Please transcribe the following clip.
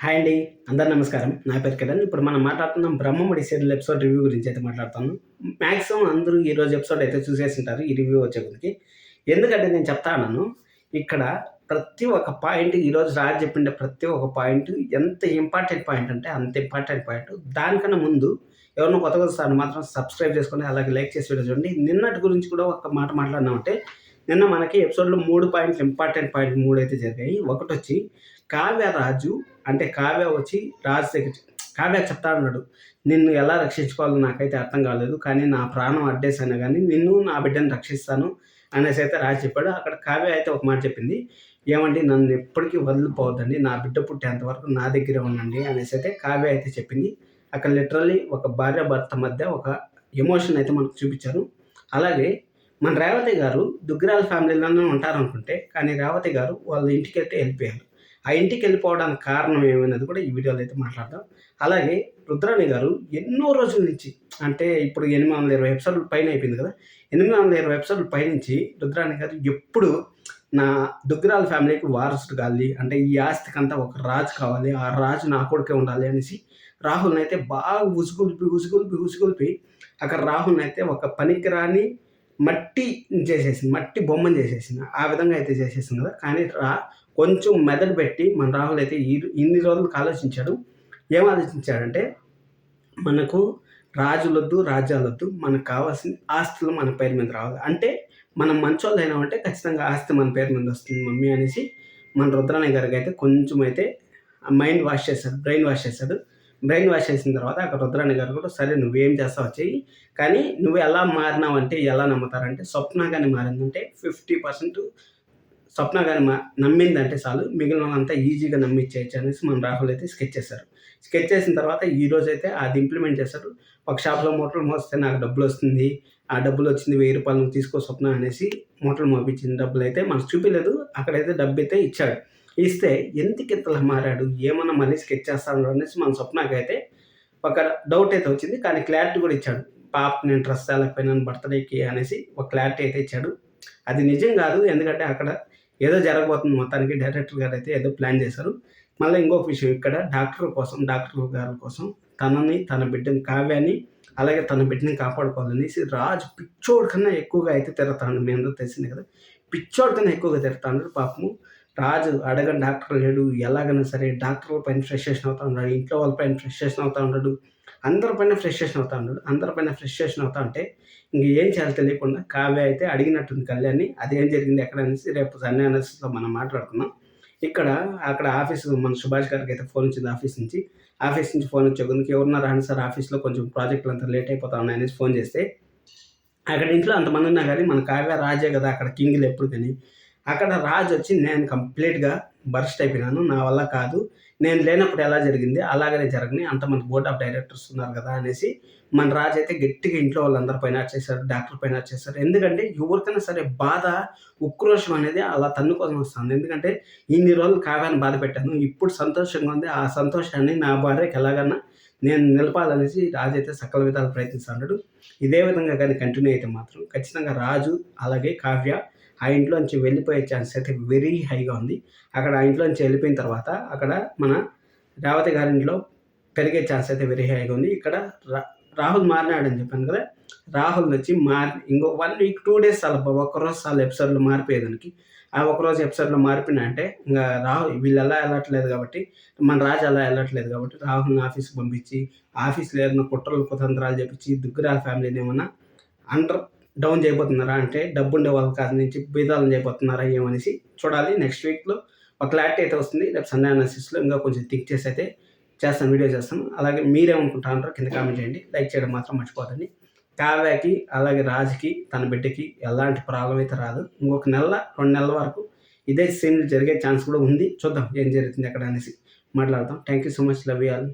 Hi అండి అందరు నమస్కారం. నా పేరు కిరణ్. ఇప్పుడు మనం మాట్లాడుతున్నాం బ్రహ్మముడి సీరియల్ ఎపిసోడ్ రివ్యూ గురించి అయితే మాట్లాడుతాను. మ్యాక్సిమం అందరూ ఈ రోజు ఎపిసోడ్ అయితే చూసేసి ఉంటారు ఈ రివ్యూ వచ్చే గురించి ఎందుకంటే నేను చెప్తాను ఇక్కడ ప్రతి ఒక్క పాయింట్ ఈరోజు రాజు చెప్పిండే ప్రతి ఒక్క పాయింట్ ఎంత ఇంపార్టెంట్ పాయింట్ అంటే అంత ఇంపార్టెంట్ పాయింట్ దానికన్నా ముందు ఎవరినో కొత్తగా వస్తాను మాత్రం సబ్స్క్రైబ్ చేసుకొని అలాగే లైక్ చేసి వీడియో చూడండి. నిన్నటి గురించి కూడా ఒక మాట మాట్లాడినామంటే నిన్న మనకి ఎపిసోడ్లో మూడు పాయింట్లు ఇంపార్టెంట్ పాయింట్ మూడు అయితే జరిగాయి. ఒకటి వచ్చి కావ్య రాజు అంటే కావ్య వచ్చి రాజు దగ్గర కావ్య చెప్తా ఉన్నాడు నిన్ను ఎలా రక్షించుకోవాలో నాకైతే అర్థం కాలేదు కానీ నా ప్రాణం అడ్డేసాను కానీ నిన్ను నా బిడ్డను రక్షిస్తాను అనేసి అయితే రాజు చెప్పాడు. అక్కడ కావ్య అయితే ఒక మాట చెప్పింది. ఏమండి నన్ను ఎప్పటికీ వదిలిపోవద్దండి నా బిడ్డ పుట్టేంత వరకు నా దగ్గరే ఉండండి అనేసి అయితే కావ్య అయితే చెప్పింది. అక్కడ లిటరల్లీ ఒక భార్య భర్త మధ్య ఒక ఎమోషన్ అయితే మనకు చూపించారు. అలాగే మన రేవతి గారు దుగ్గరాల ఫ్యామిలీలోనే ఉంటారు అనుకుంటే కానీ రేవతి గారు వాళ్ళ ఇంటికి అయితే వెళ్ళిపోయారు. ఆ ఇంటికి వెళ్ళిపోవడానికి కారణం ఏమైనది కూడా ఈ వీడియోలో అయితే మాట్లాడదాం. అలాగే రుద్రాణి గారు ఎన్నో రోజుల నుంచి అంటే ఇప్పుడు ఎనిమిది వందల ఇరవై ఎపిసోడ్ల పైన అయిపోయింది కదా. ఎనిమిది వందల ఇరవై ఎపిసోడ్ల పైనుంచి రుద్రాణి గారు ఎప్పుడు నా దుగ్గరాల ఫ్యామిలీకి వారసుడు కావాలి అంటే ఈ ఆస్తికంతా ఒక రాజు కావాలి ఆ రాజు నా కొడుకే ఉండాలి అనేసి రాహుల్ని అయితే బాగా ఉసుగులిపి ఉసుగులిపి ఉసుగులిపి అక్కడ రాహుల్ని అయితే ఒక పనికిరాని మట్టి చేసేసింది మట్టి బొమ్మను చేసేసింది. ఆ విధంగా అయితే చేసేసింది కదా. కానీ రా కొంచెం మెదడు పెట్టి మన రాహుల్ అయితే ఈ ఇన్ని రోజులకు ఆలోచించాడు ఏం ఆలోచించాడంటే మనకు రాజులొద్దు రాజ్యాలొద్దు మనకు కావాల్సిన ఆస్తులు మన పేరు మీద రావాలి. అంటే మనం మంచోళ్ళు అయినామంటే ఖచ్చితంగా ఆస్తి మన పేరు మీద వస్తుంది మమ్మీ అనేసి మన రుద్రాణయ్య గారికి అయితే కొంచెం అయితే మైండ్ వాష్ చేశాడు బ్రెయిన్ వాష్ చేశాడు. బ్రెయిన్ వాష్ చేసిన తర్వాత అక్కడ రుద్రాణి గారు కూడా సరే నువ్వేం చేస్తావు చెయ్యి. కానీ నువ్వు ఎలా మారినావు అంటే ఎలా నమ్ముతారంటే స్వప్న కానీ మారిందంటే ఫిఫ్టీ పర్సెంట్ స్వప్న కానీ మా నమ్మిందంటే చాలు. మిగిలిన వాళ్ళంతా ఈజీగా నమ్మిచ్చేయచ్చు అనేసి మన రాహుల్ అయితే స్కెచ్ చేశారు. స్కెచ్ చేసిన తర్వాత ఈ రోజు అయితే అది ఇంప్లిమెంట్ చేశారు. ఒక షాప్లో మోటార్లు మోస్తే నాకు డబ్బులు వస్తుంది. ఆ డబ్బులు వచ్చింది వెయ్యి రూపాయలు నువ్వు తీసుకో స్వప్న అనేసి మోటార్లు మోపించిన డబ్బులు అయితే మనకు చూపించలేదు అక్కడైతే డబ్బు అయితే ఇచ్చాడు. ఇస్తే ఎందుకింతలా మారాడు? ఏమన్నా మళ్ళీ స్కెచ్ చేస్తాను అనేసి మన స్వప్నకైతే ఒక డౌట్ అయితే వచ్చింది. కానీ క్లారిటీ కూడా ఇచ్చాడు. పాప నేను డ్రెస్ తేలేకపోయినాను బర్త్డేకి అనేసి ఒక క్లారిటీ అయితే ఇచ్చాడు. అది నిజం కాదు. ఎందుకంటే అక్కడ ఏదో జరగబోతుంది మొత్తానికి డైరెక్టర్ గారు అయితే ఏదో ప్లాన్ చేశారు. మళ్ళీ ఇంకొక విషయం ఇక్కడ డాక్టర్ కోసం డాక్టర్ గారి కోసం తనని తన బిడ్డని కావ్యాన్ని అలాగే తన బిడ్డని కాపాడుకోవాలనేసి రాజు పిచ్చోడి కన్నా ఎక్కువగా అయితే తిరుగుతాడు మీ అందరూ తెలిసింది కదా. పిచ్చోడి కన్నా ఎక్కువగా తిరుగుతాడు పాపము. రాజు అడగని డాక్టర్ లేడు. ఎలాగైనా సరే డాక్టర్ పైన ఫ్రస్ట్రేషన్ అవుతా ఉన్నాడు. ఇంట్లో వాళ్ళ పైన ఫ్రస్ట్రేషన్ అవుతా ఉన్నాడు. అందరిపైన ఫ్రస్ట్రేషన్ అవుతా ఉన్నాడు. అందరిపైన ఫ్రస్ట్రేషన్ అవుతా ఉంటే ఇంక ఏం చేయాలి తెలియకుండా కావ్య అయితే అడిగినట్టుంది కళ్యాణ్ని. అదేం జరిగింది ఎక్కడ అనేసి రేపు సండే మనం మాట్లాడుకుందాం. ఇక్కడ అక్కడ ఆఫీస్ మన సుభాష్ గారికి అయితే ఫోన్ వచ్చింది ఆఫీస్ నుంచి. ఆఫీస్ నుంచి ఫోన్ వచ్చే కొందుకు ఎవరున్నారు? రాని సార్ ఆఫీస్లో కొంచెం ప్రాజెక్టులు అంతా లేట్ అయిపోతా ఉన్నాయి అనేసి ఫోన్ చేస్తే అక్కడ ఇంట్లో అంతమంది ఉన్నా కానీ మన కావ్య రాజే కదా అక్కడ కింగ్లు ఎప్పుడు కానీ. అక్కడ రాజు వచ్చి నేను కంప్లీట్గా బర్స్ట్ అయిపోయినాను. నా వల్ల కాదు. నేను లేనప్పుడు ఎలా జరిగింది? అలాగనే జరగని అంతమంది బోర్డ్ ఆఫ్ డైరెక్టర్స్ ఉన్నారు కదా అనేసి మన రాజు అయితే గట్టిగా ఇంట్లో వాళ్ళందరి పైన చేశారు డాక్టర్ పైన చేశారు ఎందుకంటే ఎవరికైనా సరే బాధ ఉక్రోషం అనేది అలా తన్ను కోసం వస్తుంది ఎందుకంటే ఇన్ని రోజులు కావ్యాన్ని బాధ పెట్టాను. ఇప్పుడు సంతోషంగా ఉంది. ఆ సంతోషాన్ని నా భార్యకి ఎలాగన్నా నేను నిలపాలనేసి రాజు అయితే సకల విధాలు ప్రయత్నిస్తున్నాడు ఇదే విధంగా కానీ కంటిన్యూ అయితే మాత్రం ఖచ్చితంగా రాజు అలాగే కావ్య ఆ ఇంట్లోంచి వెళ్ళిపోయే ఛాన్స్ అయితే వెరీ హైగా ఉంది. అక్కడ ఆ ఇంట్లోంచి వెళ్ళిపోయిన తర్వాత అక్కడ మన రేవతి గారింట్లో పెరిగే ఛాన్స్ అయితే వెరీ హైగా ఉంది. ఇక్కడ రాహుల్ మారినాడని చెప్పాను కదా రాహుల్ వచ్చి మారి ఇంకో వన్ వీక్ టూ డేస్ చాలా ఒక్కరోజు చాలా ఎపిసోడ్లు మారిపోయేదానికి ఆ ఒకరోజు ఎపిసోడ్లో మారిపోయినా అంటే ఇంకా రాహుల్ వీళ్ళు ఎలా వెళ్ళట్లేదు కాబట్టి మన రాజు అలా వెళ్ళట్లేదు కాబట్టి రాహుల్ని ఆఫీస్కి పంపించి ఆఫీస్లో ఏదైనా కుట్రలు కుతంత్రాలు చెప్పించి దుగ్గురాల ఫ్యామిలీని ఏమన్నా అండర్ డౌన్ చేయబోతున్నారా అంటే డబ్బు ఉండే వాళ్ళ కాదు నుంచి బీదాలను చేయబోతున్నారా ఏమనేసి చూడాలి. నెక్స్ట్ వీక్లో ఒక క్లారిటీ అయితే వస్తుంది. రేపు సండే అనాలిసిస్లో ఇంకా కొంచెం థింక్ చేసి అయితే చేస్తాను వీడియో చేస్తాను అలాగే మీరేమనుకుంటారో కింద కామెంట్ చేయండి. లైక్ చేయడం మాత్రం మర్చిపోతుంది కావ్యకి అలాగే రాజుకి తన బిడ్డకి ఎలాంటి ప్రాబ్లం అయితే రాదు. ఇంకొక నెల రెండు నెలల వరకు ఇదే సీన్ జరిగే ఛాన్స్ కూడా ఉంది. చూద్దాం ఏం జరుగుతుంది ఎక్కడ అనేసి మాట్లాడదాం. Thank you so much love you all